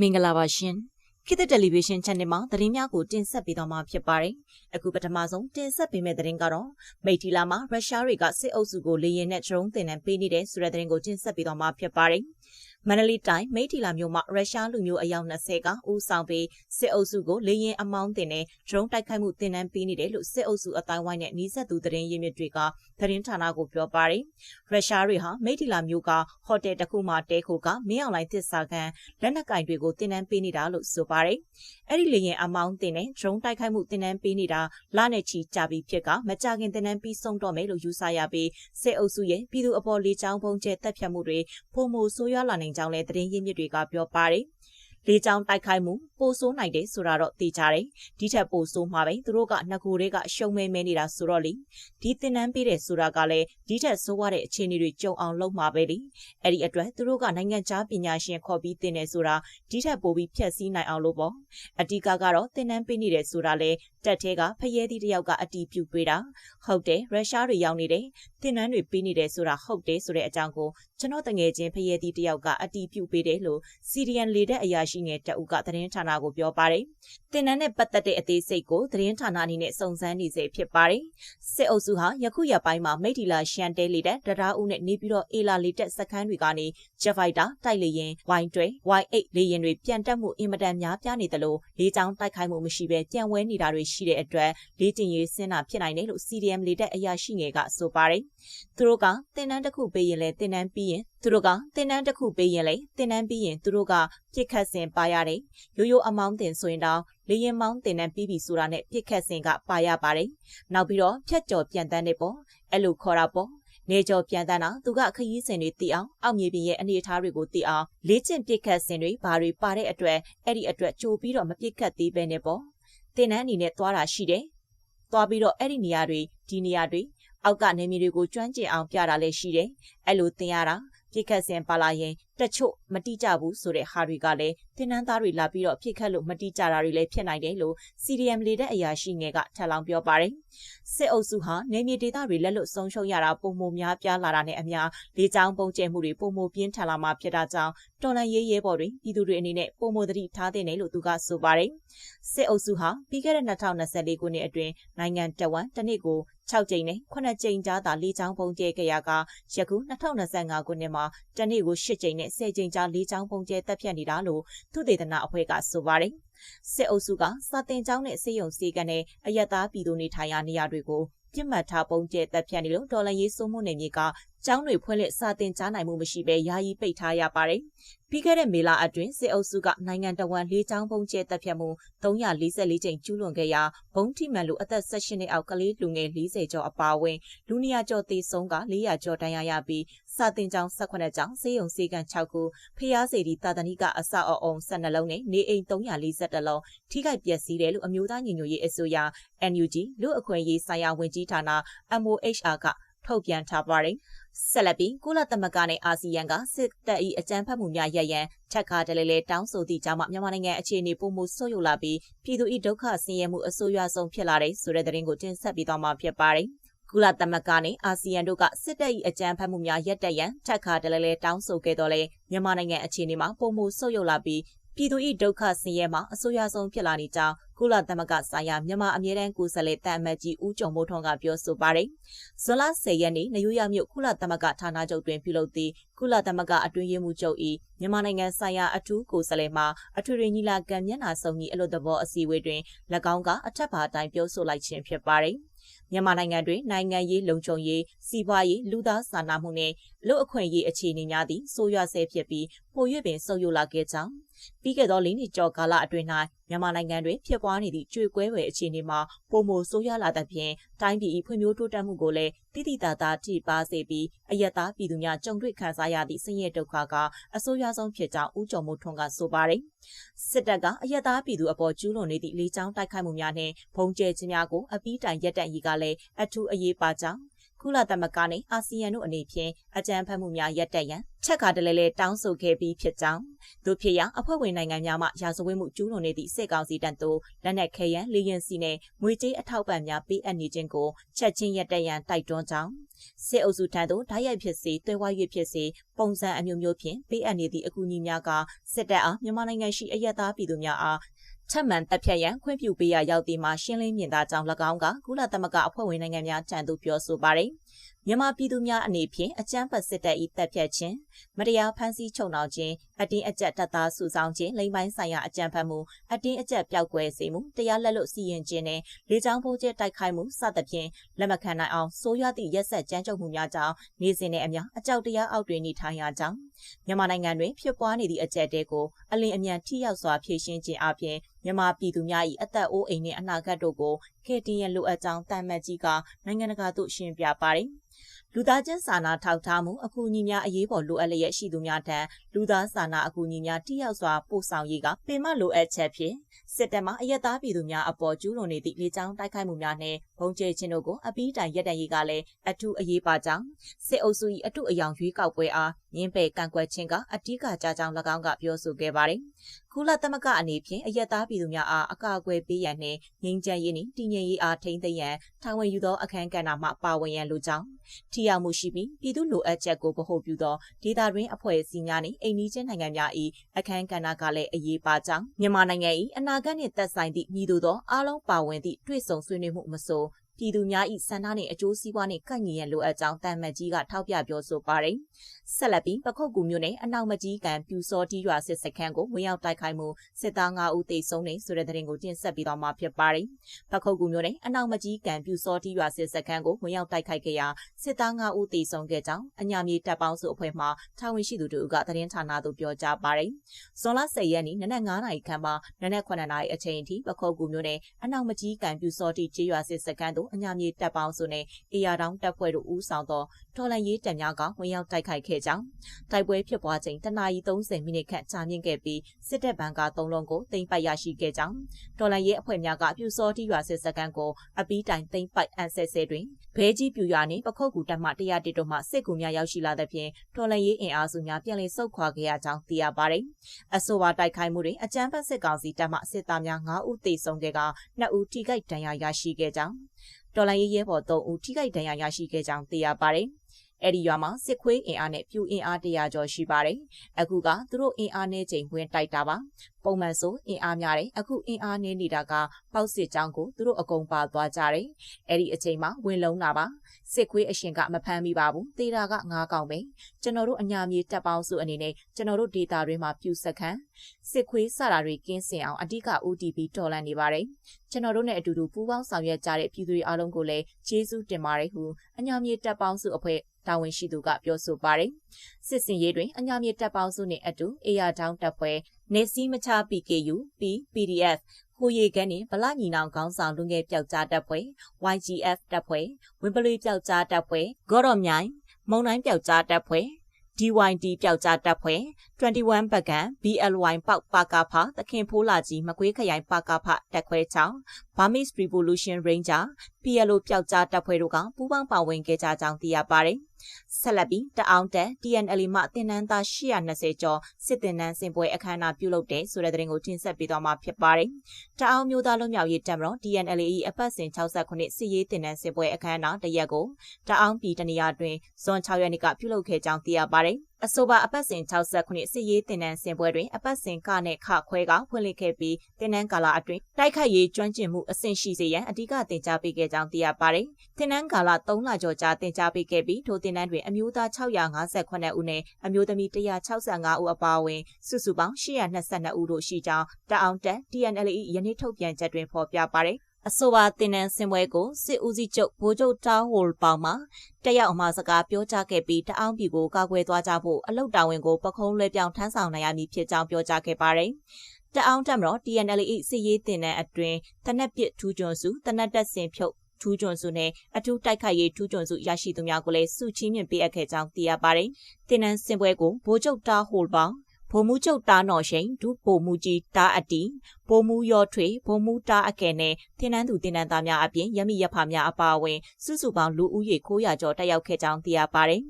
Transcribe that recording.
မင်္ဂလာပါရှင်ခေတ်သစ်တယ်လီဗီရှင်း channel မှာသတင်းများကိုတင်ဆက်ပေးသွားမှာဖြစ်ပါတယ်အခုပထမဆုံးတင်ဆက်ပေးမယ့်သတင်းကတော့မိထီလာမှာရုရှားတွေကစစ်အုပ်စုကိုလေယာဉ်နဲ့ဒရုန်းတင်နှံပေးနေတဲ့ဆိုတဲ့သတင်းကိုတင်ဆက်ပေးသွားမှာဖြစ်ပါတယ် မန္တလေးတိုင်းမိထီလာမြို့မှာရုရှားလူမျိုးအယောက်20ကဦးဆောင်ပြီးစစ်အုပ်စုကိုလေရင်အမောင်းတင်တဲ့ဒရုန်းတိုက်ခိုက်မှုတင်နန်းပေးနေတယ်လို့စစ်အုပ်စုအတိုင်းဝိုင်းနဲ့နှီးဆက်သူသတင်းရင်းမြစ်တွေကသတင်းဌာနကိုပြောပါတယ်။ရုရှားတွေဟာမိထီလာမြို့ကဟိုတယ်တစ်ခုမှာတဲခိုကမင်းအောင်လိုင်းသစ္စာခံလက်နက်ကင်တွေကိုတင်နန်းပေးနေတာလို့ဆိုပါတယ်။အဲ့ဒီလေရင်အမောင်းတင်တဲ့ဒရုန်းတိုက်ခိုက်မှုတင်နန်းပေးနေတာလနဲ့ချီကြာပြီးဖြစ်ကမကြခင်တင်နန်းပြီးဆုံးတော့မယ်လို့ယူဆရပြီးစစ်အုပ်စုရဲ့ပြည်သူအပေါ်လေကြောင်းပုံကျဲတပ်ဖြတ်မှုတွေပုံမှုဆိုးရွားလာနိုင်ကြောင်းလည်းသတင်းရင်းမြစ်တွေကပြောပါတယ်။လေးချောင်းတိုက်ခိုက်မှုပိုဆိုးနိုင်တယ်ဆိုတာတော့သိကြတယ်ဒီထက်ပိုဆိုးမှာပဲသူတို့ကငကိုတွေကရှုံမဲမဲနေတာဆိုတော့လေဒီတင်နန်းပေးတယ်ဆိုတာကလည်းဒီထက်ဆိုးရတဲ့အခြေအနေတွေကြုံအောင်လုပ်မှာပဲလေအဲ့ဒီအတွက်သူတို့ကနိုင်ငံခြားပညာရှင်ခေါ်ပြီးတင်တယ်ဆိုတာဒီထက်ပိုပြီးဖြည့်ဆည်းနိုင်အောင်လို့ပေါ့အတိကကတော့တင်နန်းပေးနေတယ်ဆိုတာလေတက်သေးကဖယဲသီးတယောက်ကအတီးပြုတ်ပေးတာဟုတ်တယ်ရုရှားတွေရောက်နေတယ်တင်နန်းတွေပေးနေတယ်ဆိုတာဟုတ်တယ်ဆိုတဲ့အကြောင်းကို ကျွန်တော်တငယ်ချင်းဖယဲသီးတယောက်ကအတီးပြုတ်ပေးတယ်လို့စီရီယန်လေတဲ့အရာရှိငယ်တအုပ်ကသတင်းဌာနကိုပြောပါတယ်။တင်နန်းနဲ့ပတ်သက်တဲ့အသေးစိတ်ကိုသတင်းဌာနအနေနဲ့စုံစမ်းနေစေဖြစ်ပါတယ်။စစ်အုပ်စုဟာယခုရက်ပိုင်းမှာမိထီလာရှန်တဲလေတဲ့တရားဦးနဲ့နေပြီးတော့အေလာလေတက်စခန်းတွေကနေဂျက်ဖိုက်တာတိုက်လေရင် Y12 Y8 လေရင်တွေပြန်တက်မှုအင်မတန်များပြားနေတယ်လို့လေးချောင်းတိုက်ခိုက်မှုမရှိဘဲကြံဝဲနေတာတွေရှိတဲ့အတွက်လေးကျင်ရေးဆင်းတာဖြစ်နိုင်တယ်လို့ CDM လေတက်အရာရှိငယ်ကဆိုပါတယ်။သူတို့ကတင်နန်းတစ်ခုပေးရင်လည်းတင်နန်းပြီးရင်သူတို့ကတင်နန်းတစ်ခုပေးရင်လေတင်နန်းပြီးရင်သူတို့ကပြစ်ခတ်စင်ပါရတယ်ရိုးရိုးအမောင်းတင်ဆိုရင်တော့လေရင်မောင်းတင်နန်းပြီးပြီဆိုတာနဲ့ပြစ်ခတ်စင်ကပါရပါတယ်နောက်ပြီးတော့ဖြတ်ကျော်ပြန်တန်းနေပေါ့အဲ့လိုခေါ်တာပေါ့နေကျော်ပြန်တန်းတာသူကခရီးစဉ်တွေတည်အောင်အောက်မြေပြင်ရဲ့အနေအထားတွေကိုတည်အောင်လေ့ကျင့်ပြစ်ခတ်စင်တွေဘာတွေပါတဲ့အတွက်အဲ့ဒီအတွက်ကြိုပြီးတော့မပြစ်ခတ်သေးပဲနဲ့ပေါ့တင်နန်းအနေနဲ့သွားတာရှိတယ်သွားပြီးတော့အဲ့ဒီနေရာတွေဒီနေရာတွေ အောက်ကနေမြေတွေကိုကျွမ်းကျင်အောင်ပြတာလည်းရှိတယ်အဲ့လိုသင်ရတာပြစ်ခတ်စင်ပါလာရင်တချို့မတိကြဘူးဆိုတဲ့ဟာတွေကလည်းတင်နန်းသားတွေလာပြီးတော့ပြစ်ခတ်လို့မတိကြတာတွေလည်းဖြစ်နိုင်တယ်လို့ CDM လေတဲ့အရာရှိငယ်ကထပ်လောင်းပြောပါတယ်စစ်အုပ်စုဟာနေမြေဒေသတွေလက်လွတ်ဆုံးရှုံးရတာပုံမများပြားလာတာနဲ့အမျှလေကြောင်းပုံကျဲမှုတွေပုံမပြင်းထန်လာမှဖြစ်တာကြောင့်တော်လန်ရေးရဲဘော်တွေပြည်သူတွေအနေနဲ့ပုံမသတိထားတဲ့နယ်လို့သူကဆိုပါတယ်စစ်အုပ်စုဟာပြီးခဲ့တဲ့2024ခုနှစ်အတွင်းနိုင်ငံတဝန်းတစ်နှစ်ကို 6ကြိမ်နဲ့9ကြိမ်ကြားသာလေကြောင်းပုံကျဲခဲ့ရကယခု2025ခုနှစ်မှာတနေ့ကို10ကြိမ်နဲ့10ကြိမ်ကြားလေကြောင်းပုံကျဲတက်ဖြတ်နေတာလို့သုတေသနအဖွဲ့ကဆိုပါတယ်။စစ်အုပ်စုကစာတင်ကျောင်းနဲ့စေယုံစေကန်နဲ့အယက်သားပြည်သူနေထိုင်ရာနေရာတွေကိုပြစ်မှတ်ထားပုံကျဲတက်ဖြတ်နေလို့ဒေါ်လာရေးစိုးမှုနယ်မြေကကျောင်းတွေဖွင့်လှစ်စာတင်ကြားနိုင်မှုမရှိဘဲယာယီပိတ်ထားရပါတယ်။ ပြီးခဲ့တဲ့မေလအတွင်းစစ်အုပ်စုကနိုင်ငံတော်ဝန်လေးချောင်းပုံကျဲတပ်ဖြတ်မှု344ကြိမ်ကျူးလွန်ခဲ့ရာဘုံထိမှန်လို့အသက်18နှစ်အောက်ကလေးလူငယ်40ကျော်အပါအဝင်လူနေရာကျော်သေဆုံးက400ကျော်တန်းရရပြီးစာတင်ကျောင်း18ကျောင်းစေယုံစေကန်6ခုဖျားစေတီတာတဏိကအစအအုံ12လုံးနဲ့နေအိမ်340လုံးထိခိုက်ပျက်စီးတယ်လို့အမျိုးသားညီညွတ်ရေးအစိုးရ NUG လူအခွင့်အရေးဆိုင်ရာဝန်ကြီးဌာန MOHR က ထုတ်ပြန်ထားပါတယ်။ဆက်လက်ပြီးကုလသမဂ္ဂနဲ့အာဆီယံကစစ်တပ်၏အကြမ်းဖက်မှုများရပ်ရန်ချက်ခါတလဲလဲတောင်းဆိုသည့်ကြောင့်မြန်မာနိုင်ငံအခြေအနေပုံမှုဆိုးရွားလာပြီးပြည်သူ၏ဒုက္ခဆင်းရဲမှုအဆိုးရွားဆုံးဖြစ်လာတဲ့ဆိုတဲ့သတင်းကိုတင်ဆက်ပေးသွားမှာဖြစ်ပါတယ်။ကုလသမဂ္ဂနဲ့အာဆီယံတို့ကစစ်တပ်၏အကြမ်းဖက်မှုများရပ်တန့်ရန်ချက်ခါတလဲလဲတောင်းဆိုခဲ့တော့လဲမြန်မာနိုင်ငံအခြေအနေမှာပုံမှုဆုတ်ယုတ်လာပြီး ပြည်သူ၏ဒုက္ခဆင်းရဲမှာအဆိုးရွားဆုံးဖြစ်လာနေကြောင်းကုလသမဂ္ဂဆိုင်ရာမြန်မာအမြဲတမ်းကိုယ်စားလှယ်တာအမတ်ကြီးဦးကျော်မိုးထွန်းကပြောဆိုပါတယ်။ဇွန်လ10ရက်နေ့နယူးယောက်မြို့ကုလသမဂ္ဂဌာနချုပ်တွင်ပြုလုပ်သည့်ကုလသမဂ္ဂအတွင်းရေးမှူးချုပ်၏မြန်မာနိုင်ငံဆိုင်ရာအထူးကိုယ်စားလှယ်မှအထွေထွေညီလာခံမျက်နှာစုံကြီးအလို့သဘောအစည်းအဝေးတွင်၎င်းကအထက်ပါအတိုင်းပြောဆိုလိုက်ခြင်းဖြစ်ပါတယ်။မြန်မာနိုင်ငံတွင်နိုင်ငံရေးလုံခြုံရေးစီးပွားရေးလူသားစာနာမှုနှင့်လူအခွင့်အရေးအခြေအနေများသည့်ဆိုးရွားဆဲဖြစ်ပြီးပို၍ပင်ဆုပ်ယုပ်လာခဲ့ကြောင်း ပြီးခဲ့သော၄နှစ်ကျော်ကာလအတွင်း၌မြန်မာနိုင်ငံတွင်ဖြစ်ပွားနေသည့်ကျွေကွဲဝယ်အခြေအနေမှာပုံမိုဆိုးရွားလာသဖြင့်တိုင်းပြည်၏ဖွံ့ဖြိုးတိုးတက်မှုကိုလည်းတိတိတသားထိပါစေပြီးအယက်သားပြည်သူများကြုံတွေ့ခံစားရသည့်ဆင်းရဲဒုက္ခကအဆိုးရွားဆုံးဖြစ်ကြောင်းဦးကျော်မိုးထွန်းကဆိုပါတယ်။စစ်တပ်ကအယက်သားပြည်သူအပေါ်ကျူးလွန်နေသည့်လေးချောင်းတိုက်ခိုက်မှုများနှင့်ဖုံးကျဲခြင်းများကိုအပီးတိုင်ရက်တန့်ရေးကလည်းအထူးအရေးပါကြောင်း ကုလသမဂ္ဂနဲ့အာဆီယံတို့အနေဖြင့်အကြံဖတ်မှုများရပ်တန့်ရန်ချက်ခါတလဲလဲတောင်းဆိုခဲ့ပြီးဖြစ်ကြောင်းတို့ဖြစ်ရာအဖွဲ့ဝင်နိုင်ငံများမှရာဇဝတ်မှုကျူးလွန်နေသည့်စစ်ကောင်စီတပ်တို့လက်နက်ခဲယမ်းလေရင်စီနဲ့ငွေကြေးအထောက်ပံ့များပေးအပ်နေခြင်းကိုချက်ချင်းရပ်တန့်ရန်တိုက်တွန်းကြောင်းစစ်အုပ်စုထံသို့ဓာတ်ရိုက်ဖြစ်စေတွဲဝါ၍ဖြစ်စေပုံစံအမျိုးမျိုးဖြင့်ပေးအပ်နေသည့်အကူအညီများကစစ်တပ်အားမြန်မာနိုင်ငံရှိအရက်သားပြည်သူများအား ထပ်မံတပ်ဖြတ်ရန်ခွင့်ပြုပေးရရောက်သည်မှာရှင်းလင်းမြင်သာကြောင်း၎င်းကကုလသမဂ္ဂအဖွဲ့ဝင်နိုင်ငံများထံသို့ပြောဆိုပါရယ်မြန်မာပြည်သူများအနေဖြင့်အကြမ်းဖက်စစ်တပ်၏တပ်ဖြတ်ခြင်းမတရားဖမ်းဆီးချုပ်နှောင်ခြင်းအတင်းအကျပ်တပ်သားစုဆောင်ခြင်းလိမ်ပိုင်းဆိုင်ရာအကြမ်းဖက်မှုအတင်းအကျပ်ပျောက်ကွယ်စေမှုတရားလက်လွတ်စီရင်ခြင်းနဲ့လေကြောင်းပိုးကျတိုက်ခိုက်မှုစသဖြင့်လက်မခံနိုင်အောင်ဆိုးရွားသည့်ရက်ဆက်ကြမ်းကြုတ်မှုများကြောင့်နေစဉ်နဲ့အမျှအကြောက်တရားအောက်တွင်နေထိုင်ရကြောင်းမြန်မာနိုင်ငံတွင်ဖြစ်ပွားနေသည့်အကြက်တဲကိုအလင်းအမြန်ထိရောက်စွာဖြေရှင်းခြင်းအပြင်မြန်မာပြည်သူများ၏အသက်အိုးအိမ်နှင့်အနာဂတ်တို့ကိုကယ်တင်ရန်လိုအပ်ကြောင်းတန်မတ်ကြီးကနိုင်ငံတကာသို့ရှင်းပြပါတယ်။ လူသားချင်းစာနာထောက်ထားမှုအကူအညီများအရေးပေါ်လိုအပ်လျက်ရှိသူများထံလူသားစာနာအကူအညီများတိရောက်စွာပို့ဆောင်ရေးကပင်မလိုအပ်ချက်ဖြင့်စစ်တပ်မှအယက်သားပြည်သူများအပေါ်ကျူးလွန်နေသည့်လေကြောင်းတိုက်ခိုက်မှုများနှင့်ဘုံကျဲခြင်းတို့ကိုအပီးတိုင်ရက်တရေးကလည်းအထူးအရေးပါကြောင်းစစ်အုပ်စု၏အထုအယောင်ရွေးကောက်ပွဲအားငင်းပယ်ကန့်ကွက်ခြင်းကအဓိကကြကြောင်း၎င်းကပြောဆိုခဲ့ပါတယ်။ကုလသမဂ္ဂအနေဖြင့်အယက်သားပြည်သူများအားအကာအကွယ်ပေးရန်နှင့်ငြိမ်းချမ်းရေးနှင့်တည်ငြိမ်ရေးအားထိန်းသိမ်းရန်ထောင်ဝင်ယူသောအခမ်းကဏ္ဍမှပါဝင်ရန်လိုကြောင်းထိရောက်မှုရှိပြီးပြည်သူလိုအပ်ချက်ကိုဗဟုပြုသောဒေသတွင်းအဖွဲ့အစည်းများနှင့်အိမ်နီးချင်းနိုင်ငံများ၏အခမ်းကဏ္ဍကလည်းအရေးပါကြောင်းမြန်မာနိုင်ငံ၏အနာဂတ်နှင့်သက်ဆိုင်သည့်ညီတို့သောအားလုံးပါဝင်သည့်တွေ့ဆုံဆွေးနွေးမှုမဆို ပြည်သူများ၏ဆန္ဒနှင့်အကျိုးစီးပွားနှင့်ကန့်ညီရန်လိုအပ်ကြောင်းတန်မတ်ကြီးကထောက်ပြပြောဆိုပါတယ်။ဆက်လက်ပြီးပခုတ်ကူမြို့နယ်အနောက်မကြီးကံပြူစောတီရွာစစ်စခန်းကိုဝင်ရောက်တိုက်ခိုက်မှုစစ်သား9ဦးသေဆုံးနေဆိုတဲ့သတင်းကိုတင်ဆက်ပြီးတော့မှာဖြစ်ပါတယ်။ပခုတ်ကူမြို့နယ်အနောက်မကြီးကံပြူစောတီရွာစစ်စခန်းကိုဝင်ရောက်တိုက်ခိုက်ခဲ့ရာစစ်သား9ဦးသေဆုံးခဲ့ကြောင်းအညာမြေတပ်ပေါင်းစုအဖွဲ့မှတာဝန်ရှိသူတို့ကသတင်းဌာနသို့ပြောကြားပါတယ်။ဇွန်လ10ရက်နေ့နနက်9နာရီခန့်မှာနနက်9နာရီအချိန်ထိပခုတ်ကူမြို့နယ်အနောက်မကြီးကံပြူစောတီကျေးရွာစစ်စခန်းသို့အညာမြေတပ်ပေါင်းစုနဲ့အေယာတောင်တပ်ဖွဲ့တို့ဦးဆောင်သောတော်လန်ရေးတပ်များကဝင်ရောက်တိုက်ခိုက်ခဲ့ကြောင်းတိုက်ပွဲဖြစ်ပွားချိန်တနာရီ30မိနစ်ခန့်ကြာမြင့်ခဲ့ပြီးစစ်တပ်ဘန်က3လုံးကိုသိမ်းပိုက်ရရှိခဲ့ကြောင်းတော်လန်ရေးအဖွဲ့များကပြူစောတိရွာစစ်စကန်ကိုအပီးတိုင်သိမ်းပိုက်အန်ဆဲဆဲတွင်ဘဲကြီးပြူရွာနှင့်ပခုတ်ကူတပ်မှ100တိတို့မှစစ်ကူများရောက်ရှိလာသဖြင့်တော်လန်ရေးအင်အားစုများပြန်လည်ဆုတ်ခွာခဲ့ရကြောင်းသိရပါတယ်။အဆိုပါတိုက်ခိုက်မှုတွင်အကြမ်းဖက်စစ်ကောင်စီတပ်မှစစ်သားများ9ဦးသေဆုံးခဲ့က2ဦးထိခိုက်ဒဏ်ရာရရှိခဲ့ကြောင်း တော်လိုင်းရဲဘော်3ဦးထိခိုက်ဒဏ်ရာရရှိခဲ့ကြောင်းသိရပါတယ်။အဲ့ဒီရွာမှာစစ်ခွေးအင်အားနဲ့ပြူအင်အားတရာကျော်ရှိပါတယ်။အခုကသူတို့အင်အားနဲ့ချိန်ဝင်တိုက်တာပါ။ပုံမှန်ဆိုအင်အားများတယ်။အခုအင်အားနည်းနေတာကပေါက်စစ်ကြောင်းကိုသူတို့အကုန်ပါသွားကြတယ်။အဲ့ဒီအချိန်မှာဝင်လုံးတာပါ။စစ်ခွေးအရှင်ကမဖမ်းမိပါဘူး။တေတာကငါးကောင်ပဲ။ကျွန်တော်တို့အညာမြေတပ်ပေါင်းစုအနေနဲ့ကျွန်တော်တို့ဒေတာတွေမှာပြူစခန်းစစ်ခွေးစတာတွေကင်းစင်အောင်အဓိက OTP တော်လန့်နေပါတယ်။ကျွန်တော်တို့နဲ့အတူတူပူးပေါင်းဆောင်ရွက်ကြတဲ့ပြည်သူတွေအားလုံးကိုလည်းကျေးဇူးတင်ပါတယ်ဟုအညာမြေတပ်ပေါင်းစုအဖွဲ့တာဝန်ရှိသူကပြောဆိုပါတယ်။စစ်စင်ရေးတွင်အညာမြေတပ်ပေါင်းစုနှင့်အတူအေယာတောင်းတပ်ဖွဲ့ နေစီမချ PKU P PDF ကိုရီကန်နှင့်ဗလာညီနောင်ခေါင်းဆောင်လူငယ်ပျောက်ကြားတပ်ဖွဲ့ YGF တပ်ဖွဲ့ဝင်းပလွေပျောက်ကြားတပ်ဖွဲ့ဂေါ်တော်မြိုင်မုံတိုင်းပျောက်ကြားတပ်ဖွဲ့ DYD ပျောက်ကြားတပ်ဖွဲ့21ဘကန် BLY ပေါက်ပါကာဖသခင်ဖိုးလာကြီးမကွေးခရိုင်ပါကာဖတက်ခွဲချောင်း Burmese Revolution Ranger PLO ပျောက်ကြားတပ်ဖွဲ့တို့ကပူးပေါင်းပါဝင်ခဲ့ကြကြောင်းသိရပါတယ်။ဆက်လက်ပြီးတအောင်တက် TNL မှတင်နန်းသား820ကျော်စစ်တင်နန်းစင်ပွဲအခမ်းအနားပြုလုပ်တဲ့ဆိုတဲ့သတင်းကိုတင်ဆက်ပေးသွားမှာဖြစ်ပါတယ်။တအောင်မျိုးသားလွတ်မြောက်ရေးတပ်မတော် TNL ၏အပတ်စဉ်69စစ်ရေးတင်နန်းစင်ပွဲအခမ်းအနားတရက်ကိုတအောင်ပြည်တနေရာတွင်ဇွန်6ရက်နေ့ကပြုလုပ်ခဲ့ကြောင်းသိရပါတယ်။ အဆိုပါအပတ်စဉ်69စစ်ရေးတင်နန်းစင်ပွဲတွင်အပတ်စဉ်ကနဲ့ခခွဲကဖွင့်လှစ်ခဲ့ပြီးတင်နန်းကာလအတွင်းတိုက်ခိုက်ရေးကျွမ်းကျင်မှုအဆင့်ရှိစေရန်အဓိကတင် जा ပေးခဲ့ကြောင်းသိရပါတယ်။တင်နန်းကာလ3လကျော်ကြာတင် जा ပေးခဲ့ပြီးထိုတင်နန်းတွင်အမျိုးသား658ဦးနဲ့အမျိုးသမီး165ဦးအပါအဝင်စုစုပေါင်း822ဦးတို့ရှိကြောင်းတအောင်တက် TNLE ယနေ့ထုတ်ပြန်ချက်တွင်ဖော်ပြပါတယ်။ အဆိုပါတင်နန်းစင်ပွဲကိုစစ်ဦးစီးချုပ်ဗိုလ်ချုပ်တာဟိုလ်ပေါင်မှတက်ရောက်အမှာစကားပြောကြားခဲ့ပြီးတအောင်ပြည်ကိုကာကွယ်သွားကြဖို့အလုတ်တာဝန်ကိုပခုံးလွှဲပြောင်းထမ်းဆောင်နိုင်ရမည်ဖြစ်ကြောင်းပြောကြားခဲ့ပါတယ်။တအောင်တက်မတော် TNL ၏စစ်ရေးတင်နန်းအတွင်တနက်ပစ်ထူးကျွန်းစုတနက်တက်စင်ဖြုတ်ထူးကျွန်းစုနဲ့အထူးတိုက်ခိုက်ရေးထူးကျွန်းစုရရှိသူများကိုလည်းစုချင်းမြင့်ပေးအပ်ခဲ့ကြောင်းသိရပါတယ်။တင်နန်းစင်ပွဲကိုဗိုလ်ချုပ်တာဟိုလ်ပေါင် ဗဗိုလ်မှူးချုပ်တားနော်ရှိန်ဒုဗိုလ်မှူးကြီးတားအတီဗိုလ်မှူးရောထွေဗိုလ်မှူးတားအကဲနဲ့ထင်းနှန်းသူတင်နန်းသားများအပြင်ရမိရဖများအပါအဝင်စုစုပေါင်းလူဦးရေ900ကျော်တက်ရောက်ခဲ့ကြောင်းသိရပါတယ်